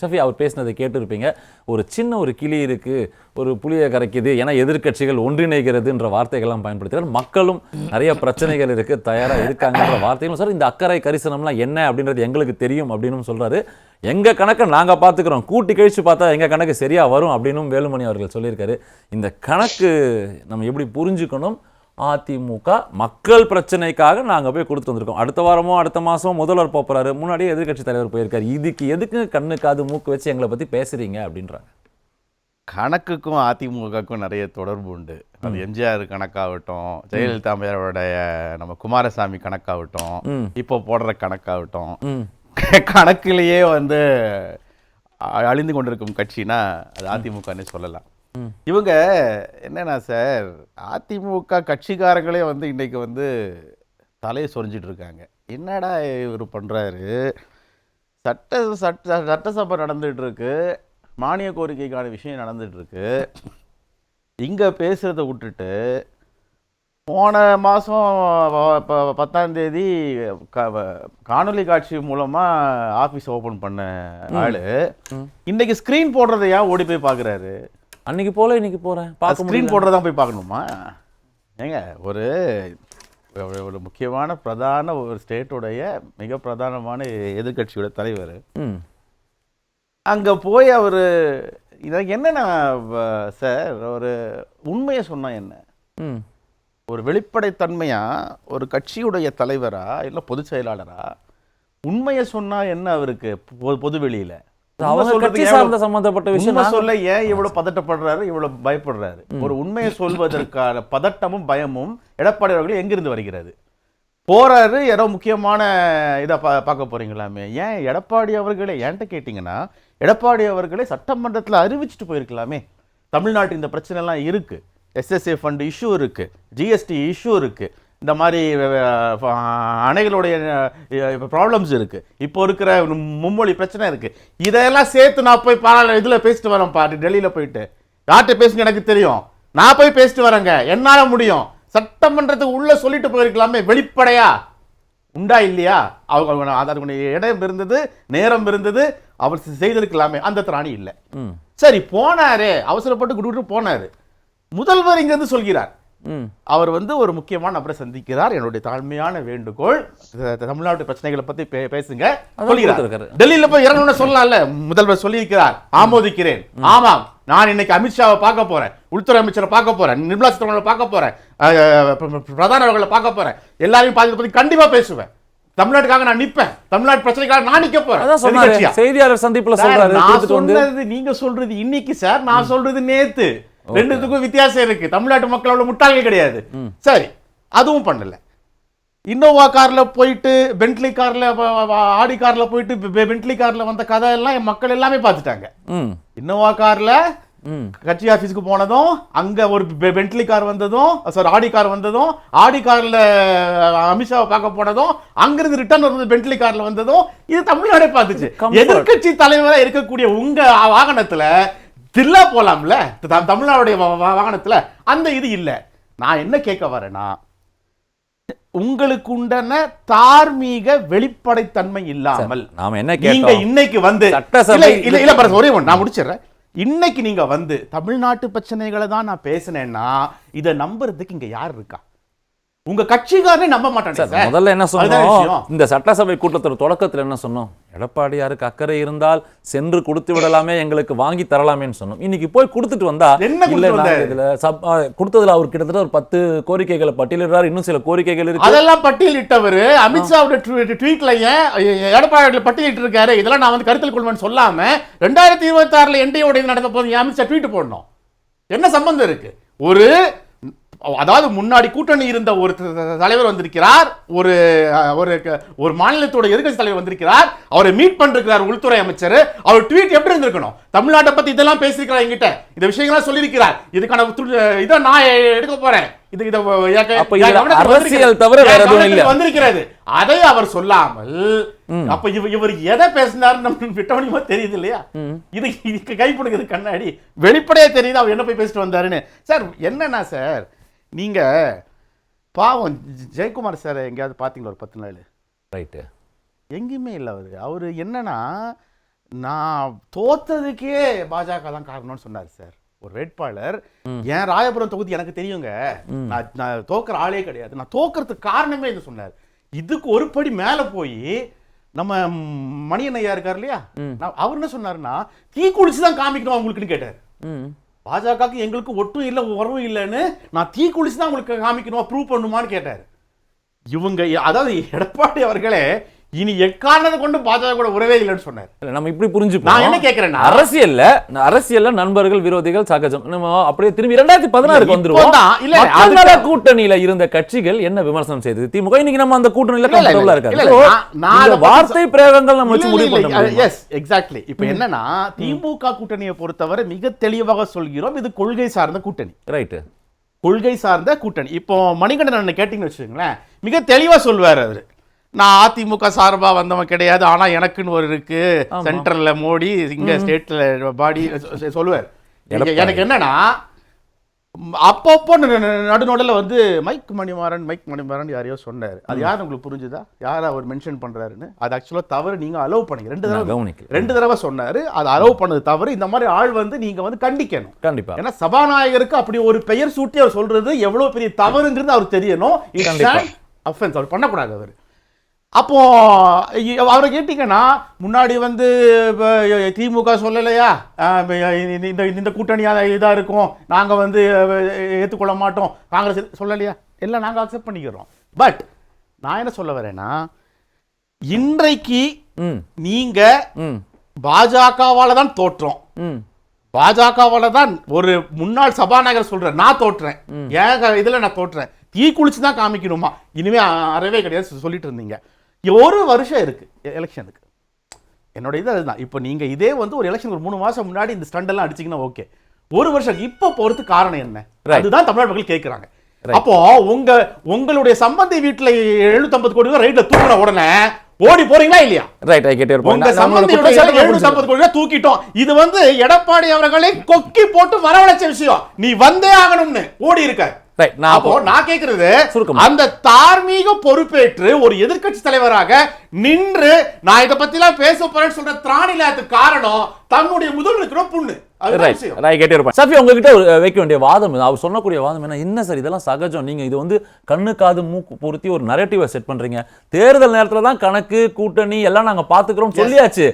ஷஃபி அவர் பேசினதை கேட்டிருப்பீங்க. ஒரு சின்ன ஒரு கிளி இருக்கு ஒரு புளியை கரைக்குது ஏன்னா எதிர்க்கட்சிகள் ஒன்றிணைகிறதுன்ற வார்த்தைகள்லாம் பயன்படுத்துகிறார் மக்களும் நிறைய பிரச்சனைகள் இருக்கு தயாராக இருக்காங்கன்ற வார்த்தைகளும் சார் இந்த அக்கறை கரிசனம்லாம் என்ன அப்படின்றது எங்களுக்கு தெரியும் அப்படின்னு சொல்றாரு. எங்க கணக்கை நாங்க பார்த்துக்கிறோம். கூட்டி கழிச்சு பார்த்தா எங்க கணக்கு சரியா வரும் அப்படின்னும் வேலுமணி அவர்கள் சொல்லியிருக்காரு. இந்த கணக்கு நம்ம எப்படி புரிஞ்சுக்கணும்? அதிமுக மக்கள் பிரச்சனைக்காக நாங்க போய் கொடுத்து வந்திருக்கோம். அடுத்த வாரமோ அடுத்த மாசமோ முதல்வர் போறாரு. முன்னாடியே எதிர்க்கட்சி தலைவர் போயிருக்காரு. இதுக்கு எதுக்கு கண்ணு காது மூக்கு வச்சு எங்களை பத்தி பேசுறீங்க அப்படின்றாங்க. கணக்குக்கும் அதிமுகவுக்கும் நிறைய தொடர்பு உண்டு. அது எம்ஜிஆர் கணக்காகட்டும் ஜெயலலிதா அம்மையாரோடைய நம்ம குமாரசாமி கணக்காகட்டும். இப்போ போடுற கணக்காகட்டும் கணக்கிலேயே வந்து அழிந்து கொண்டிருக்கும் கட்சினா அது அதிமுகன்னு சொல்லலாம். இவங்க என்னன்னா சார் அதிமுக கட்சிக்காரங்களே வந்து இன்னைக்கு வந்து தலையை சொரிஞ்சிட்டு இருக்காங்க. என்னடா இவர் பண்றாரு? சட்ட சட்ட சட்டசபை நடந்துட்டு இருக்கு. மானிய கோரிக்கைக்கான விஷயம் நடந்துட்டு இருக்கு. இங்க பேசுறத விட்டுட்டு போன மாதம் பத்தாம் தேதி க- வ- காணொளி காட்சி மூலமா ஆபீஸ் ஓபன் பண்ண ஆளு ம். இன்னைக்கு ஸ்கிரீன் போடுறதை ஏன் ஓடி போய் பார்க்கறாரு அன்னைக்கு போல இன்னைக்கு போறேன். பார்க்க ஸ்க்ரீன் போடுறதா போய் பார்க்கணுமா? ஏங்க ஒரு ஒரு- முக்கியமான பிரதான ஒரு ஸ்டேட்டுடைய மிக பிரதானமான எதிர்க்கட்சியோட தலைவர். ம். அங்க போய் அவர் எனக்கு என்னன்னா சார் ஒரு உண்மையை சொன்னா என்ன? ம். ஒரு வெளிப்படைத்தன்மையா ஒரு கட்சியுடைய தலைவரா இல்ல பொதுச் செயலாளரா உண்மையை சொன்னா என்ன அவருக்கு பொது வெளியில அவங்க கட்சி சார்ந்த சம்பந்தப்பட்ட விஷயம் சொல்ல ஏன் இவ்வளவு பதட்டப்படுறாரு இவ்வளவு பயப்படுறாரு? ஒரு உண்மையை சொல்வதற்கான பதட்டமும் பயமும் எடப்பாடி அவர்கள் எங்கிருந்து வருகிறது? போறாரு ஏதோ முக்கியமான இதை பா பார்க்க போறீங்களாமே. ஏன் எடப்பாடி அவர்களே ஏன்ட்ட கேட்டிங்கன்னா எடப்பாடி அவர்களே சட்டமன்றத்தில் அறிவிச்சிட்டு போயிருக்கலாமே. தமிழ்நாட்டு இந்த பிரச்சனை எல்லாம் இருக்கு எஸ்எஸ்ஏ ஃபண்ட் இஷ்யூ இருக்கு. ஜிஎஸ்டி இஷ்யூ இருக்கு. இந்த மாதிரி அணைகளுடைய ப்ராப்ளம்ஸ் இருக்கு. இப்போ இருக்கிற மும்மொழி பிரச்சனை இருக்கு. இதையெல்லாம் சேர்த்து நான் போய் பாராள இதில் பேசிட்டு வரேன் பாட்டு டெல்லியில் போயிட்டு. யார்கிட்ட பேசுங்க எனக்கு தெரியும். நான் போய் பேசிட்டு வரேங்க. என்னால முடியும். சட்டமன்றத்துக்கு உள்ள சொல்லிட்டு போயிருக்கலாமே வெளிப்படையா? உண்டா இல்லையா? அவங்க அதற்கு இடம் இருந்தது நேரம் இருந்தது அவர் செய்திருக்கலாமே. அந்த திராணி இல்லை. சரி போனாரு. அவசரப்பட்டு குடு போனாரு. முதல்வர் இங்கிருந்து சொல்கிறார். அவர் வந்து ஒரு முக்கியமான நபரை சந்திக்கிறார். என்னுடைய தாழ்மையான வேண்டுகோள். தமிழ்நாட்டு பிரச்சனைகளை பத்தி பேசுங்க. டெல்லியில போய் இறங்கணும்னு சொல்லலாம்ல. முதல்வர் சொல்லியிருக்கிறார். ஆமோதிக்கிறேன். ஆமாம். நான் இன்னைக்கு அமித்ஷாவை பார்க்க போறேன். உள்துறை அமைச்சரை பார்க்க போறேன். நிர்மலா சீதாராமனை பார்க்க போறேன். பிரதான அவர்களை பார்க்க போறேன். எல்லாரையும் பார்த்து பத்தி கண்டிப்பா பேசுவேன். தமிழ்நாட்டுக்காக நான் நிப்பேன். தமிழ்நாட்டு பிரச்சனைக்காக நான் நிக்க போறேன். செய்தியாளர் சந்திப்புல சொல்றாரு நான் சொன்னது நீங்க சொல்றது இன்னைக்கு சார். நான் சொல்றது நேத்து. ரெண்டுத்துக்கும் வித்தியாசம் இருக்கு. தமிழ்நாட்டு மக்களோட முட்டாள்கள் கிடையாது. சரி அதுவும் பண்ணல. இன்னோவா கார்ல போயிட்டு பென்ட்லி கார்ல ஆடி கார்ல போயிட்டு பென்ட்லி கார்ல வந்த கதை எல்லாம் மக்கள் எல்லாமே பார்த்துட்டாங்க. இன்னோவா கார்ல கட்சி ஆபீஸ்க்கு போனதும் அங்க ஒரு பென்ட்லி கார் வந்ததும் சாரி ஆடி கார் வந்ததும் ஆடி கார்ல அமித்ஷாவை பார்க்க போனதும் அங்கிருந்து ரிட்டர்ன் வரும்போது பென்ட்லி கார்ல வந்ததும் இது தமிழ்நாடே பார்த்துச்சு. Comfort. எதிர்க்கட்சி தலைவரா இருக்கக்கூடிய உங்க வாகனத்துல தில்லா போலாம்ல? த- தமிழ்நாடுடைய வாகனத்துல அந்த இது இல்ல. நான் என்ன கேட்க வரேன்னா உங்களுக்கு உண்டான தார்மீக வெளிப்படைத்தன்மை இல்லாமல் நாம என்ன நீங்க இன்னைக்கு வந்து இல்ல இல்ல இல்ல பாருங்க ஒரே ஒன்று நான் முடிச்சிடுறேன். இன்னைக்கு நீங்க வந்து தமிழ்நாட்டு பிரச்சனைகளை தான் நான் பேசினேன்னா இதை நம்புறதுக்கு இங்க யார் இருக்கா? உங்க கட்சிக்காரனே நம்ப மாட்டானே சார் முதல்ல என்ன சொன்னோம். இந்த சட்டசபை கூட்டத்தோட தொடக்கத்துல என்ன சொன்னோம்? எடப்பாடியாருக்கு அக்கறை இருந்தால் சென்று கொடுத்து விடலாமே எங்களுக்கு வாங்கி தரலாமேன்னு சொன்னோம். இன்னைக்கு போய் கொடுத்துட்டு வந்தா இல்ல? இதுல சப் கொடுத்ததுல அவர் கிட்டத்தட்ட ஒரு பத்து கோரிக்கைகளை பட்டியலிடுறாரு இன்னும் சில கோரிக்கைகள் இருக்கு. அதெல்லாம் பட்டியலிட்டவர் அமித்ஷாவோட ட்வீட்ல ஏன் எடப்பாடி பட்டியலிட்டு இருக்காரு இதெல்லாம் நான் வந்து கருத்தில் கொள்வேன்னு சொல்லாம ரெண்டாயிரத்தி இருபத்தி ஆறுல என்டிஏ நடந்த போது அமித்ஷா ட்வீட் போடணும்? என்ன சம்பந்தம் இருக்கு? ஒரு அதாவது முன்னாடி கூட்டணி இருந்த ஒரு த- தலைவர் வந்திருக்கிறார் ஒரு ஒரு ஒரு மாநிலத்தோட எதிர்க்கட்சி தலைவர் வந்திருக்கிறார் அவரை மீட் பண்ணிருக்கிறார் உள்துறை அமைச்சர். அவர் ட்வீட் எப்படி இருந்திருக்கணும்? தமிழ்நாட்டை பத்தி இதெல்லாம் பேசியிருக்கிறார் என்கிட்ட. இந்த விஷயங்கள்லாம் சொல்லியிருக்கிறார். இதுக்கான இதை நான் எடுக்க போறேன். இது அரசியல். தவிர வேற எதுவும் இல்ல. வந்திருக்கிறது. அதை அவர் சொல்லாமல் அப்ப இவ இவர் எதை பேசினார் நம்ம விட்டவனியமா தெரியுது இல்லையா? இது இதுக்கு கைப்படுகிறது கண்ணாடி. வெளிப்படையா தெரியுது அவர் என்ன போய் பேசிட்டு வந்தாருன்னு. சார் என்னன்னா சார் நீங்க பாவம் ஜெயக்குமார் சார் எங்கேயாவது பாத்தீங்களா ஒரு பத்து நாள்? ரைட்டு. எங்கேயுமே இல்லை அவர். அவர் என்னன்னா நான் தோத்ததுக்கே பாஜக தான் காரணம்னு சொன்னார் சார். ஒரு வேட்பாளர். என் ராயபுரம் தொகுதி எனக்கு தெரியுங்க. நான் நான் தோக்குற ஆளே கிடையாது. நான் தோக்கறதுக்கு காரணமே இது சொன்னார். இதுக்கு ஒரு படி மேல போய் நம்ம மணியன் ஐயா இருக்கார் இல்லையா? அவர் என்ன சொன்னாருன்னா தீ குளிச்சு தான் காமிக்கணும் அவங்களுக்குன்னு கேட்டார். பாஜகவுக்கு எங்களுக்கு ஒட்டும் இல்லை உறவும் இல்லைன்னு நான் தீ குளிச்சு தான் உங்களுக்கு காமிக்கணும் ப்ரூவ் பண்ணுமான்னு கேட்டார். இவங்க அதாவது எடப்பாடி அவர்களே இனி எக்காரணத்தை கொண்டு பாஜக கூட உறவே இல்லைன்னு சொன்னார். நம்ம இப்படி புரிஞ்சுப்போம் நான் என்ன கேட்கிறேன்னா அரசியல்ல அரசியல்ல நண்பர்கள் விரோதிகள் சகஜம் நம்ம அப்படியே திரும்பி இரண்டாயிரத்தி பதினாறுக்கு வந்துருவோம். இல்ல, நல கூட்டணியில இருந்த கட்சிகள் என்ன விமர்சனம் செய்தது? திமுக இன்னைக்கு நம்ம அந்த கூட்டணியில அதை பத்தி வார்த்தை பிரயோகங்கள் நம்ம வச்சு முடிவு பண்ண முடியுமா? எஸ் எக்ஸாக்ட்லி இப்போ என்னன்னா திமுக கூட்டணியை பொறுத்தவரை மிக தெளிவாக சொல்கிறோம் இது கொள்கை சார்ந்த கூட்டணி. ரைட் கொள்கை சார்ந்த கூட்டணி. இப்போ மணிகண்டன் அண்ணன் கேட்டிங்கன்னு வச்சுக்கோங்களேன் மிக தெளிவா சொல்வார் அவரு. நான் அதிமுக சார்பா வந்தவன் கிடையாது ஆனா எனக்குன்னு ஒரு இருக்கு. சென்ட்ரல்ல மோடி இங்க ஸ்டேட்ல பாடி சொல்லுவார். எனக்கு என்னன்னா அப்பப்போ நடுநோடல வந்து மைக் மணிமாறன் மைக் மணிமாறன் யாரையோ சொன்னார். அது யார் உங்களுக்கு புரிஞ்சுதா? யார் அவர் மென்ஷன் பண்றாருன்னு? அது ஆக்சுவலா தவறு நீங்க அலோவ் பண்ணீங்க. ரெண்டு தடவை ரெண்டு தடவை சொன்னாரு. அது அலோவ் பண்ணது தவறு. இந்த மாதிரி ஆள் வந்து நீங்க வந்து கண்டிக்கணும். கண்டிப்பா. ஏன்னா சபாநாயகருக்கு அப்படி ஒரு பெயர் சூட்டி அவர் சொல்றது எவ்வளவு பெரிய தவறுங்கிறது அவர் தெரியணும். அஃபென்ஸ் அவர் பண்ணக்கூடாது அவர். அப்போ அவரை கேட்டீங்கன்னா முன்னாடி வந்து திமுக சொல்லலையா? இந்த- இந்த இந்த கூட்டணி அத- இதா இருக்கும். நாங்க வந்து அஹ், ஏத்துக்கொள்ள மாட்டோம். காங்கிரஸ் சொல்லலையா? எல்லாம் நாங்க அக்செப்ட் பண்ணிக்கிறோம். பட் நான் என்ன சொல்ல வரேன்னா இன்றைக்கு நீங்க பாஜகவால தான் தோற்றோம். பாஜகவால தான் ஒரு முன்னாள் சபாநாயகர் சொல்றேன் நான் தோற்றேன். ஏன் இதுல நான் தோற்றேன். தீ குளிச்சு தான் காமிக்கணுமா? இனிமே அறவே கிடையாது சொல்லிட்டு இருந்தீங்க. ஒரு வருஷம் இருக்கு எலெக்ஷனுக்கு. என்னோட இது அதுதான். இப்போ நீங்க இதே வந்து ஒரு எலெக்ஷன் ஒரு மூணு மாசம் முன்னாடி இந்த ஸ்டண்ட் எல்லாம் அடிச்சீங்கன்னா ஓகே. ஒரு வருஷம் இப்போ போறது காரணம் என்ன. அதுதான் தமிழ்நாடு மக்கள் கேட்கிறாங்க. அப்போ உங்க உங்களுடைய சம்பந்தி வீட்டுல 750 கோடி ரூபாய் ரைட்ல தூக்குன உடனே ஓடி போறீங்களா இல்லையா? ரைட் ஐ கெட் யுவர் உங்க சம்பந்தியோட எழுநூத்தி கோடி ரூபாய் தூக்கிட்டோம். இது வந்து எடப்பாடி அவர்களை கொக்கி போட்டு வரவழைச்ச விஷயம். நீ வந்தே ஆகணும்னு. ஓடி இருக்க. ரைட் நான் அப்போ நான் கேக்குறது சுருக்கமா. அந்த தார்மீக பொறுப்பேற்று ஒரு எதிர்க்கட்சி தலைவராக நின்று நான் இத பத்தி எல்லாம் பேச போறேன்னு சொல்ற திராணி இல்லாததுக்கு காரணம் தன்னுடைய முதல்வருக்கு புண்ணு. அதுதான் ரைட் விஷயம். ரைட் கெட் யுவர் சஃபி உங்ககிட்ட வைக்க வேண்டிய வாதம். அவர் சொல்லக்கூடிய வாதம் என்ன? என்ன சார் இதெல்லாம் சகஜம்? நீங்க இது வந்து கண்ணு காது மூக்கு பொருத்தி ஒரு நரேட்டிவை செட் பண்றீங்க. தேர்தல் நேரத்துல தான் கணக்கு கூட்டணி எல்லாம் நாங்க பாத்துக்கிறோம் சொல்லியாச்சு.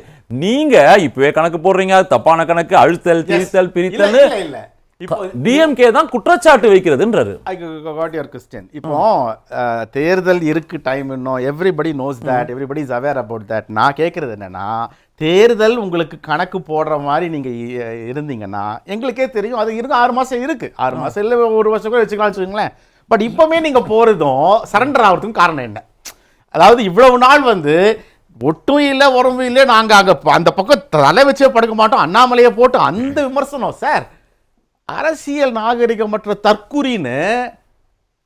நீங்க இப்பவே கணக்கு போடுறீங்க. தப்பான கணக்கு. அழுத்தல் திரித்தல் இல்ல, டிஎம்கே தான் குற்றச்சாட்டு வைக்கிறதுன்றாரு. Got your question. இப்போ தேர்தல் இருக்கு டைம் இன்னும். Everybody knows that everybody is aware about that நான் கேட்கறது என்னன்னா தேர்தல் உங்களுக்கு கணக்கு போடுற மாதிரி நீங்க இ- இருந்தீங்கன்னா எங்களுக்கே தெரியும். அது இருக்கு ஆறு மாசம் இருக்கு. ஆறு மாசம் இல்ல ஒரு வருஷம் கூட வச்சுக்கலாம் வச்சுக்கோங்களேன். பட் இப்பவுமே நீங்க போறதும் சரண்டர் ஆகிறதுக்கும் காரணம் என்ன? அதாவது இவ்வளவு நாள் வந்து ஒட்டும் இல்லை உறவும் இல்லை நாங்க அங்க அந்த பக்கம் தலை வச்சே படுக்க மாட்டோம். அண்ணாமலையை போட்டு அந்த விமர்சனம் சார். அரசியல் நாகரிகமற்ற தற்குறின்னு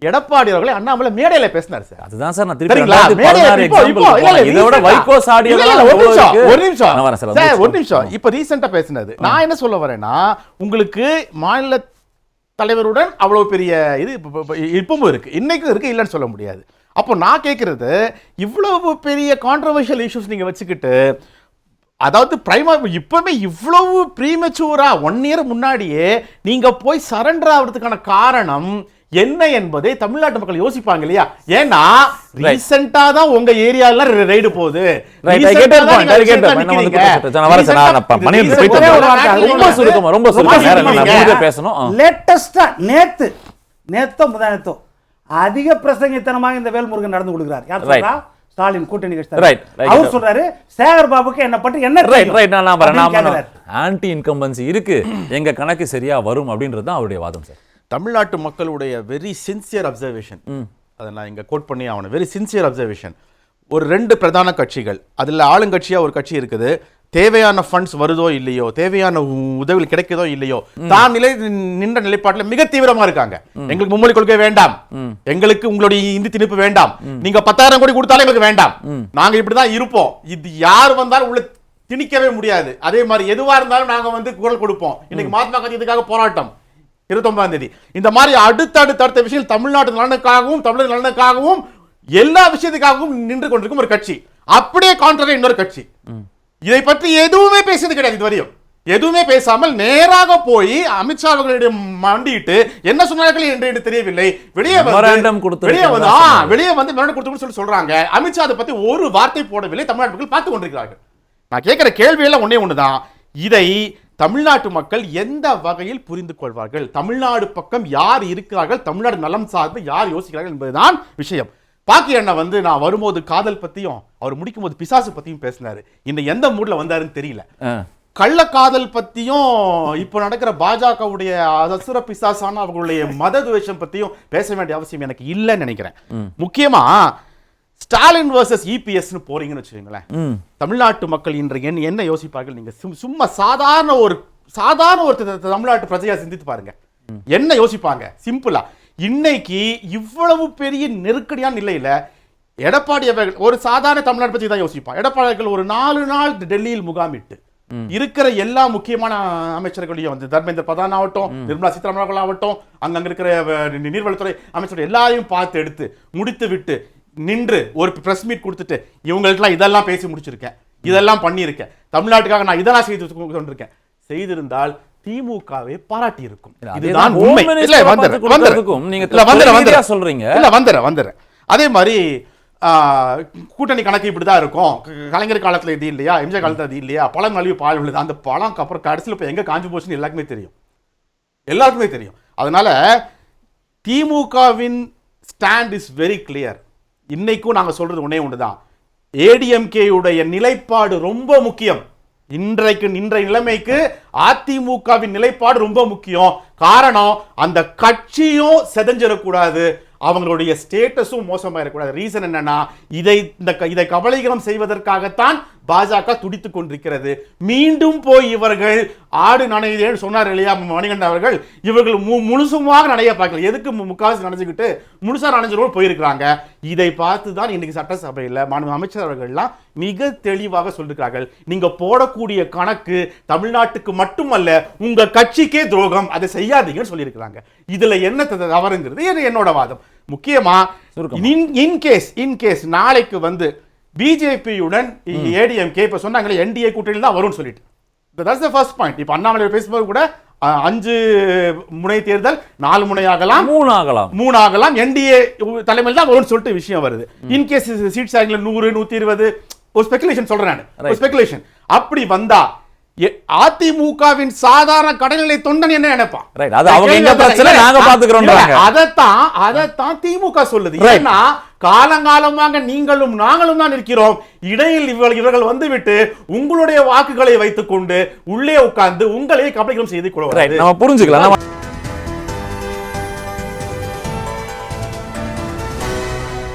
எடப்பாடி அவர்களை அண்ணாமலை மேடையில பேசினார் சார் அதுதான் சார் நான் திருப்பி சரிங்களா? ரெண்டாயிரத்தி மேடையில பதினாறு இப்போ- example இப்போ- இல்ல, இல்ல, போனேன். இதை விட recent-ஆ- வைகோ சாடி இல்ல, இல்ல, ஒரு நிமிஷம், ஒரு நிமிஷம். சார் ஒரு நிமிஷம். இப்ப ரீசெண்டா பேசினது நான் என்ன சொல்ல வரேன்னா உங்களுக்கு மாநில தலைவருடன் அவ்வளவு பெரிய இது இப்ப- இப்ப- இப்ப இப்பவும் இருக்கு இன்னைக்கும் இருக்கு இல்லைன்னு சொல்ல முடியாது அப்போ நான் கேட்கறது இவ்வளவு பெரிய கான்ட்ரவர்ஷியல் இஷ்யூஸ் நீங்க வச்சுக்கிட்டு அதாவது பிரைமா இப்பவுமே இவ்வளவு ப்ரீமெச்சூரா ஒன் இயர் முன்னாடியே நீங்க போய் சரண்டர் ஆகிறதுக்கான காரணம் என்ன என்பதை தமிழ்நாட்டு மக்கள் யோசிப்பாங்க இல்லையா? ஏன்னா ரீசெண்டா தான் உங்க ஏரியால ரைடு போகுது. லேட்டஸ்டா நேத்து நேத்தோ முதானத்தோ அதிக பிரசங்கித்தனமாக இந்த வேல்முருகன் நடந்து கொள்கிறார். யார். சொல்றா? ஸ்டாலின் கூட்டணி கட்சி right. அவர் சொல்றாரு சேகர் பாபுக்கு என்ன பற்றி என்ன ரைட்? ரைட் நான் நான் வரேன். ஆன்டி இன்கம்பன்சி இருக்கு. எங்க கணக்கு சரியா வரும் அப்படின்றது தான் அவருடைய வாதம் சார் தமிழ்நாட்டு மக்களுடைய வெரி சின்சியர் அப்சர்வேஷன் அதை நான் இங்க கோட் பண்ணி ஆகணும். வெரி சின்சியர் அப்சர்வேஷன் ஒரு ரெண்டு பிரதான கட்சிகள் அதுல ஆளுங்கட்சியா ஒரு கட்சி இருக்குது. தேவையான ஃபண்ட்ஸ் வருதோ இல்லையோ தேவையான உதவிகள் கிடைக்குதோ இல்லையோ தான் நிலை நின்ற நிலைப்பாட்டுல மிக தீவிரமா இருக்காங்க. எங்களுக்கு மும்மொழி கொள்கை வேண்டாம். எங்களுக்கு உங்களுடைய இந்தி திணிப்பு வேண்டாம். நீங்க பத்தாயிரம் கோடி கொடுத்தாலும் எங்களுக்கு வேண்டாம். நாங்க இப்படிதான் இருப்போம். இது யார் வந்தாலும் உள்ள திணிக்கவே முடியாது. அதே மாதிரி எதுவா இருந்தாலும் நாங்க வந்து குரல் கொடுப்போம். இன்னைக்கு மகாத்மா காந்தி இதுக்காக போராட்டம். இருபத்தொன்பதாம் தேதி. இந்த மாதிரி அடுத்தடுத்த அடுத்த விஷயம் தமிழ்நாட்டு நலனுக்காகவும் தமிழர் நலனுக்காகவும் எல்லா விஷயத்துக்காகவும் நின்று கொண்டிருக்கும் ஒரு கட்சி. அப்படியே கான்ட்ரரி இன்னொரு கட்சி. இதை பற்றி எதுவுமே பேசியது கிடையாது இதுவரையும். எதுவுமே பேசாமல் நேராக போய் அமித்ஷா அவர்களிடம் மண்டிட்டு என்ன சொன்னார்கள் என்று எனக்கு தெரியவில்லை. வெளியே வந்து வெளியே வந்து ஆ. வெளியே வந்து மெமரண்டம் கொடுத்து சொல்லி சொல்றாங்க. அமித்ஷா அதை பத்தி ஒரு வார்த்தை போடவில்லை. தமிழ்நாட்டு மக்கள் பார்த்து கொண்டிருக்கிறார்கள். நான் கேட்கிற கேள்வி எல்லாம் ஒண்ணே ஒண்ணுதான். இதை தமிழ்நாட்டு மக்கள் எந்த வகையில் புரிந்து கொள்வார்கள்? தமிழ்நாடு பக்கம் யார் இருக்கிறார்கள்? தமிழ்நாடு நலம் சார்ந்து யார் யோசிக்கிறார்கள் என்பதுதான் விஷயம். பாக்கி அண்ணா வந்து நான் வரும்போது காதல் பத்தியும் அவர் முடிக்கும் போது பிசாசு பத்தியும் பேசினாரு. இந்த எந்த மூட்ல வந்தாருன்னு தெரியல. ஆ. கள்ளக்காதல் பத்தியும் இப்போ நடக்கிற பாஜகவுடைய அசுர பிசாசான அவர்களுடைய மத துவேஷம் பத்தியும் பேச வேண்டிய அவசியம் எனக்கு இல்லைன்னு நினைக்கிறேன். முக்கியமா ஸ்டாலின் வர்சஸ் இபிஎஸ்னு போறீங்கன்னு வச்சுக்கோங்களேன். தமிழ்நாட்டு மக்கள் இன்று என்ன என்ன யோசிப்பார்கள்? நீங்க சும்- சும்மா சாதாரண ஒரு சாதாரண ஒரு தமிழ்நாட்டு பிரஜையா சிந்தித்து பாருங்க. என்ன யோசிப்பாங்க? சிம்பிளா இன்னைக்கு இவ்வளவு பெரிய நெருக்கடியான நிலையில எடப்பாடி அவர்கள் ஒரு சாதாரண தமிழ்நாடு பற்றி தான் யோசிப்பான் எடப்பாடி அவர்கள் ஒரு நாலு நாள் டெல்லியில் முகாமிட்டு இருக்கிற எல்லா முக்கியமான அமைச்சர்களையும் வந்து தர்மேந்திர பிரதான் ஆகட்டும் நிர்மலா சீதாராமன் ஆகட்டும் அங்கங்க இருக்கிற நீர்வளத்துறை அமைச்சர் எல்லாரையும் பார்த்து எடுத்து முடித்து விட்டு நின்று ஒரு பிரஸ் மீட் கொடுத்துட்டு இவங்களுக்கெல்லாம் இதெல்லாம் பேசி முடிச்சிருக்கேன். இதெல்லாம் பண்ணியிருக்கேன். தமிழ்நாட்டுக்காக நான் இதெல்லாம் செய்து கொண்டிருக்கேன் செய்திருந்தால் திமுகவை பாராட்டி இருக்கும் இதுதான் உண்மை. இல்ல கொடுக்கறதுக்கும் வந்துடுறேன். நீங்க இல்ல வந்துடுறேன் தொழில் ரீதியா வந்துடுறேன். சொல்றீங்க. இல்ல வந்துடுறேன் வந்துடுறேன். அதே மாதிரி கூட்டணி கணக்கு இப்படிதான் இருக்கும். கலைஞர் காலத்துல இது இல்லையா? எம்ஜிஆர் காலத்துல இது இல்லையா? பழம் நழுவி பால் விழுது. அந்த பழம் அப்புறம் கடைசியில் இப்போ எங்க காஞ்சி போச்சுன்னு எல்லாருக்குமே தெரியும். எல்லாருக்குமே தெரியும். அதனால திமுகவின் ஸ்டாண்ட் இஸ் வெரி கிளியர் இன்னைக்கும் நாங்க சொல்றது ஒண்ணே ஒண்ணுதான். ஏடிஎம்கேயுடைய நிலைப்பாடு ரொம்ப முக்கியம். இன்றைக்கு இன்றைய நிலைமைக்கு அதிமுகவின் நிலைப்பாடு ரொம்ப முக்கியம். காரணம் அந்த கட்சியும் செதஞ்சிடக்கூடாது. அவங்களுடைய ஸ்டேட்டஸும் மோசமாயிடக்கூடாது. ரீசன் என்னன்னா இதை இந்த இதை கபலீகரம் செய்வதற்காகத்தான் பாஜக துடித்துக் கொண்டிருக்கிறது. மீண்டும் போய் இவர்கள் ஆடு நனையுதேன்னு சொன்னார் இல்லையா மணிகண்டன் அவர்கள்? இவர்கள் மு- முழுசுமாக நனைய பார்க்கல. எதுக்கு முக்காவாசி நனைஞ்சுக்கிட்டு முழுசா நனைஞ்சரோடு போயிருக்கிறாங்க? இதை பார்த்து தான் இன்னைக்கு சட்டசபையில் மாண்பு அமைச்சர் அவர்கள்லாம் மிக தெளிவாக சொல்லிருக்கிறார்கள். நீங்க போடக்கூடிய கணக்கு தமிழ்நாட்டுக்கு மட்டுமல்ல உங்க கட்சிக்கே துரோகம். அதை செய்யாதீங்கன்னு சொல்லியிருக்கிறாங்க. இதுல என்ன தவறுங்கிறது என்னோட வாதம். முக்கியமா சுருக்கமா. இன் கேஸ் இன் கேஸ் நாளைக்கு வந்து பிஜேபியுடன் ஏடிஎம்கே இப்ப சொன்னாங்களே என்டிஏ கூட்டணி தான் வரும்னு சொல்லிட்டு. தட்ஸ் த ஃபர்ஸ்ட் பாயிண்ட் இப்போ அண்ணாமலை பேசும்போது கூட அஞ்சு முனை தேர்தல் நாலு முனையாகலாம் மூணு ஆகலாம் மூணு ஆகலாம் என்டிஏ தலைமையில் தான் வரும்னு சொல்லிட்டு விஷயம் வருது. இன்கேஸ் சீட் ஷேரிங்ல நூறு நூத்தி இருபது ஒரு ஸ்பெகுலேஷன் சொல்றேன் நான். ஸ்பெகுலேஷன் அப்படி வந்தா அதிமுகவின் சாதாரண கடைநிலை தொண்டன் என்ன நினைப்பான் Right. அது அவங்க எங்க பிரச்சனை, நாங்க இல்ல, பாத்துக்கிறோம்ன்றாங்க. அதைத்தான் அதைத்தான் திமுக சொல்லுது. ஏன்னா காலங்காலமாக நீங்களும் நாங்களும் தான் இருக்கிறோம் இடையில் இவர்கள் இவர்கள் வந்துவிட்டு உங்களுடைய வாக்குகளை வைத்துக்கொண்டு உள்ளே உட்கார்ந்து உங்களை கபலீகரம் செய்து ரைட் கொள்வார்கள் நம்ம புரிஞ்சுக்கலாம்